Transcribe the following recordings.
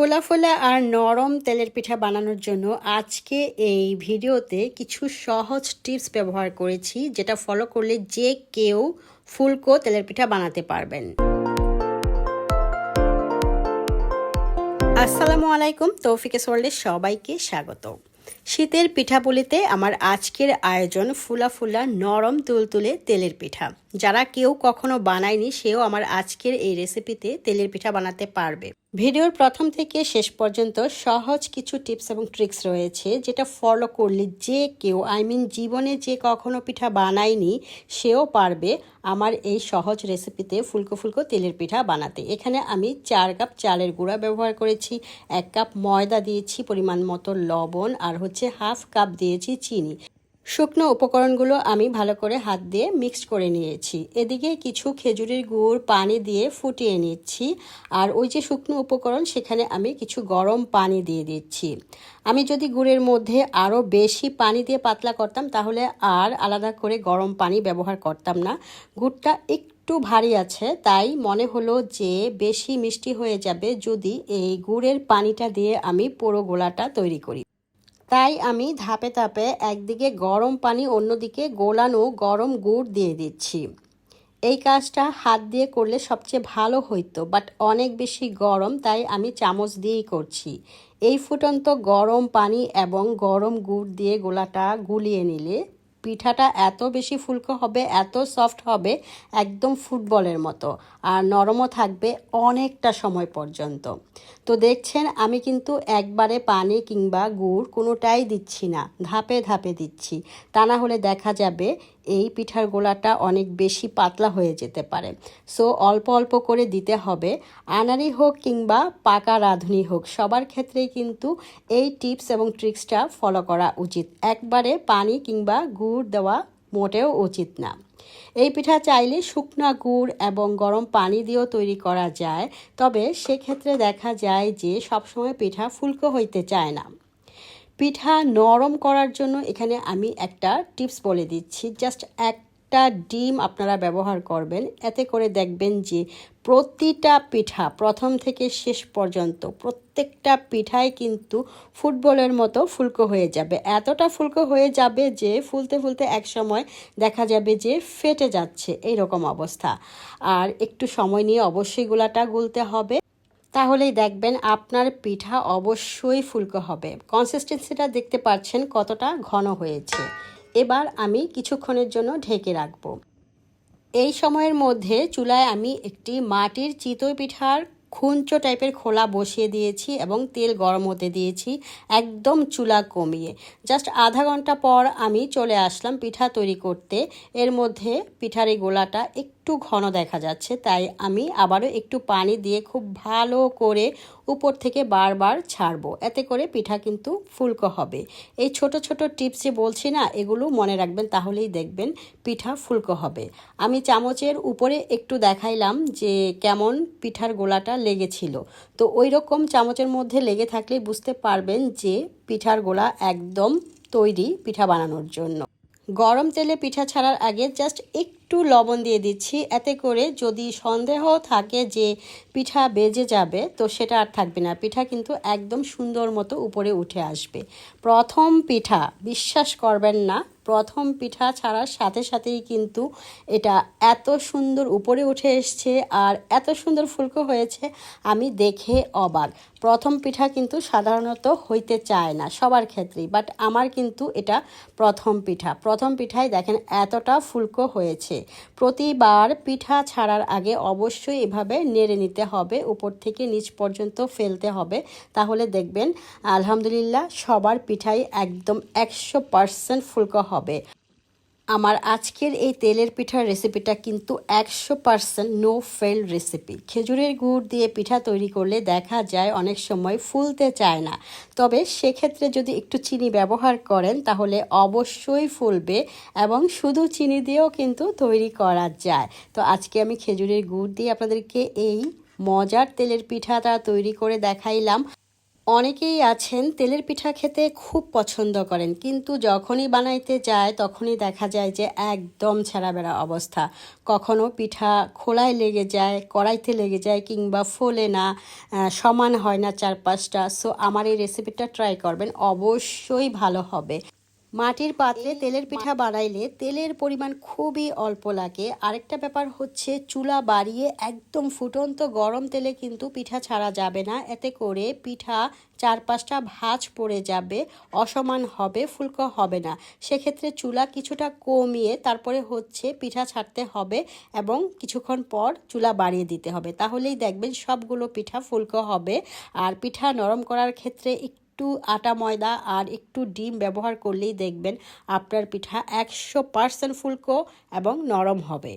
ফোলা ফোলা আর নরম তেলের পিঠা বানানোর জন্য আজকে এই ভিডিওতে কিছু সহজ টিপস ব্যবহার করেছি, যেটা ফলো করলে যে কেউ ফুলকো তেলের পিঠা বানাতে পারবেন। আসসালামু আলাইকুম, তৌফিকে সোল্ডে সবাইকে স্বাগত। শীতের পিঠাপুলিতে আমার আজকের আয়োজন ফুলা ফুলা নরম তুলতুলে তেলের পিঠা। যারা কেউ কখনো বানায়নি, সেও আমার আজকের এই রেসিপিতে তেলের পিঠা বানাতে পারবে। ভিডিওর প্রথম থেকে শেষ পর্যন্ত সহজ কিছু টিপস এবং ট্রিক্স রয়েছে, যেটা ফলো করলে যে কেউ আই মিন জীবনে যে কখনো পিঠা বানায়নি, সেও পারবে আমার এই সহজ রেসিপিতে ফুলকো ফুলকো তেলের পিঠা বানাতে। এখানে আমি চার কাপ চালের গুঁড়া ব্যবহার করেছি, এক কাপ ময়দা দিয়েছি পরিমাণ মতো লবণ, আর হচ্ছে হাফ কাপ দিয়েছি চিনি। শুকনো উপকরণগুলো আমি ভালো করে হাত দিয়ে মিক্সড করে নিয়েছি। এদিকে কিছু খেজুরের গুড়, পানি দিয়ে ফুটিয়ে নিচ্ছি। আর ওই যে শুকনো উপকরণ, সেখানে আমি কিছু গরম পানি দিয়ে দিচ্ছি। আমি যদি গুড়ের মধ্যে আরও বেশি পানি দিয়ে পাতলা করতাম, তাহলে আর আলাদা করে গরম পানি ব্যবহার করতাম না। গুড়টা একটু ভারী আছে, তাই মনে হলো যে বেশি মিষ্টি হয়ে যাবে যদি এই গুড়ের পানিটা দিয়ে আমি পুরো গোলাটা তৈরি করি। তাই আমি ধাপে ধাপে একদিকে গরম পানি, অন্যদিকে গোলানো গরম গুড় দিয়ে দিচ্ছি। এই কাজটা হাত দিয়ে করলে সবচেয়ে ভালো হইতো বাট অনেক বেশি গরম, তাই আমি চামচ দিয়েই করছি। এই ফুটন্ত গরম পানি এবং গরম গুড় দিয়ে গোলাটা গুলিয়ে নিলে পিঠাটা এত বেশি ফুলকো হবে, এত সফট হবে, একদম ফুটবলের মতো। আর নরমও থাকবে অনেকটা সময় পর্যন্ত। তো দেখছেন, আমি কিন্তু একবারে পানি কিংবা গুড় কোনোটাই দিচ্ছি না, ধাপে ধাপে দিচ্ছি। তা না হলে দেখা যাবে এই পিঠার গোলাটা অনেক বেশি পাতলা হয়ে যেতে পারে। সো অল্প অল্প করে দিতে হবে। আনারি হোক কিংবা পাকা রাঁধুনি হোক, সবার ক্ষেত্রেই কিন্তু এই টিপস এবং ট্রিক্সটা ফলো করা উচিত। একবারে পানি কিংবা গুড় দেওয়া মোটেও উচিত না। এই পিঠা চাইলে শুকনা গুড় এবং গরম পানি দিয়েও তৈরি করা যায়, তবে সেক্ষেত্রে দেখা যায় যে সবসময় পিঠা ফুলকো হইতে চায় না। পিঠা নরম করার জন্য এখানে আমি একটা টিপস বলে দিচ্ছি। জাস্ট একটা ডিম আপনারা ব্যবহার করবেন। এতে করে দেখবেন যে প্রতিটা পিঠা প্রথম থেকে শেষ পর্যন্ত প্রত্যেকটা পিঠাই কিন্তু ফুটবলের মতো ফুলকো হয়ে যাবে। এতটা ফুলকো হয়ে যাবে যে ফুলতে ফুলতে এক সময় দেখা যাবে যে ফেটে যাচ্ছে। এই রকম অবস্থা। আর একটু সময় নিয়ে অবশ্যই গোলাটা গুলতে হবে। তাহলেই দেখবেন আপনার পিঠা অবশ্যই ফুলকো হবে। কনসিস্টেন্সিটা দেখতে পাচ্ছেন কতটা ঘন হয়েছে। এবার আমি কিছুক্ষণের জন্য ঢেকে রাখব। এই সময়ের মধ্যে চুলায় আমি একটি মাটির চিতই পিঠার খুঞ্চো টাইপের খোলা বসিয়ে দিয়েছি এবং তেল গরম হতে দিয়েছি একদম চুলা কমিয়ে। জাস্ট আধা ঘণ্টা পর আমি চলে আসলাম পিঠা তৈরি করতে। এর মধ্যে পিঠার এই গোলাটা একটু ঘন দেখা যাচ্ছে, তাই আমি আবারও একটু পানি দিয়ে খুব ভালো করে উপর থেকে বারবার ছাড়বো। এতে করে পিঠা কিন্তু ফুলকো হবে। এই ছোট ছোট টিপস যে বলছি না, এগুলো মনে রাখবেন, তাহলেই দেখবেন পিঠা ফুলকো হবে। আমি চামচের উপরে একটু দেখাইলাম যে কেমন পিঠার গোলাটা লেগেছিল। তো ওই রকম চামচের মধ্যে লেগে থাকলে বুঝতে পারবেন যে পিঠার গোলা একদম তৈরি পিঠা বানানোর জন্য। গরম তেলে পিঠা ছাড়ার আগে জাস্ট একটু লবণ দিয়ে দিচ্ছি। এতে করে যদি সন্দেহ থাকে যে পিঠা বেজে যাবে, তো সেটা আর থাকবে না। পিঠা কিন্তু একদম সুন্দর মতো উপরে উঠে আসবে। প্রথম পিঠা, বিশ্বাস করবেন না প্রথম পিঠা ছাড়ার সাথে সাথেই কিন্তু এটা এত সুন্দর উপরে উঠে এসছে আর এত সুন্দর ফুলকো হয়েছে, আমি দেখে অবাক। প্রথম পিঠা কিন্তু সাধারণত হইতে চায় না সবার ক্ষেত্রেই বাট আমার কিন্তু এটা প্রথম পিঠা। প্রথম পিঠায় দেখেন এতটা ফুলকো হয়েছে। প্রতিবার পিঠা ছাড়ার আগে অবশ্যই এভাবে নেড়ে নিতে হবে, উপর থেকে নিচ পর্যন্ত ফেলতে হবে, তাহলে দেখবেন আলহামদুলিল্লাহ সবার পিঠাই একদম একশো পারসেন্ট ফুলকো হবে। আমার আজকের এই তেলের পিঠার রেসিপিটা কিন্তু একশো পারসেন্ট নো ফেল রেসিপি খেজুরের গুড় দিয়ে পিঠা তৈরি করলে দেখা যায় অনেক সময় ফুলতে চায় না। তবে সেক্ষেত্রে যদি একটু চিনি ব্যবহার করেন, তাহলে অবশ্যই ফুলবে এবং শুধু চিনি দিয়েও কিন্তু তৈরি করা যায়। তো আজকে আমি খেজুরের গুড় দিয়ে আপনাদেরকে এই মজার তেলের পিঠাটা তৈরি করে দেখাইলাম। অনেকেই আছেন তেলের পিঠা খেতে খুব পছন্দ করেন, কিন্তু যখনই বানাইতে যায় তখনই দেখা যায় যে একদম ছেঁড়াবেড়া অবস্থা। কখনো পিঠা খোলায় লেগে যায়, কড়াইতে লেগে যায় কিংবা ফোলে না সমান হয় না চার পাঁচটা সো আমার এই রেসিপিটা ট্রাই করবেন, অবশ্যই ভালো হবে। মাটির পাত্রে তেলের পিঠা বানাইলে তেলের পরিমাণ খুবই অল্প লাগে। আরেকটা ব্যাপার হচ্ছে চুলা বাড়িয়ে একদম ফুটন্ত গরম তেলে কিন্তু পিঠা ছাড়া যাবে না। এতে করে পিঠা চার পাঁচটা ভাঁজ পড়ে যাবে অসমান হবে ফুলকো হবে না। সেক্ষেত্রে চুলা কিছুটা কমিয়ে তারপরে হচ্ছে পিঠা ছাড়তে হবে এবং কিছুক্ষণ পর চুলা বাড়িয়ে দিতে হবে। তাহলেই দেখবেন সবগুলো পিঠা ফুলকো হবে। আর পিঠা নরম করার ক্ষেত্রে একটু আটা ময়দা আর একটু ডিম ব্যবহার করলেই দেখবেন আপনার পিঠা একশো পার্সেন্ট ফুলকো এবং নরম হবে।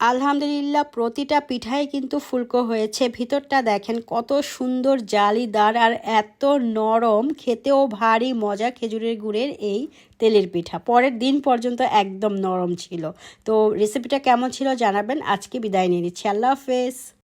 আলহামদুলিল্লাহ, প্রতিটা পিঠাই কিন্তু ফুলকো হয়েছে। ভিতরটা দেখেন কত সুন্দর জালিদার আর এত নরম, খেতেও ভারী মজা খেজুরের গুড়ের এই তেলের পিঠা। পরের দিন পর্যন্ত একদম নরম ছিল। তো রেসিপিটা কেমন ছিল জানাবেন। আজকে বিদায় নিয়ে নিচ্ছি। আল্লাহ হাফেজ।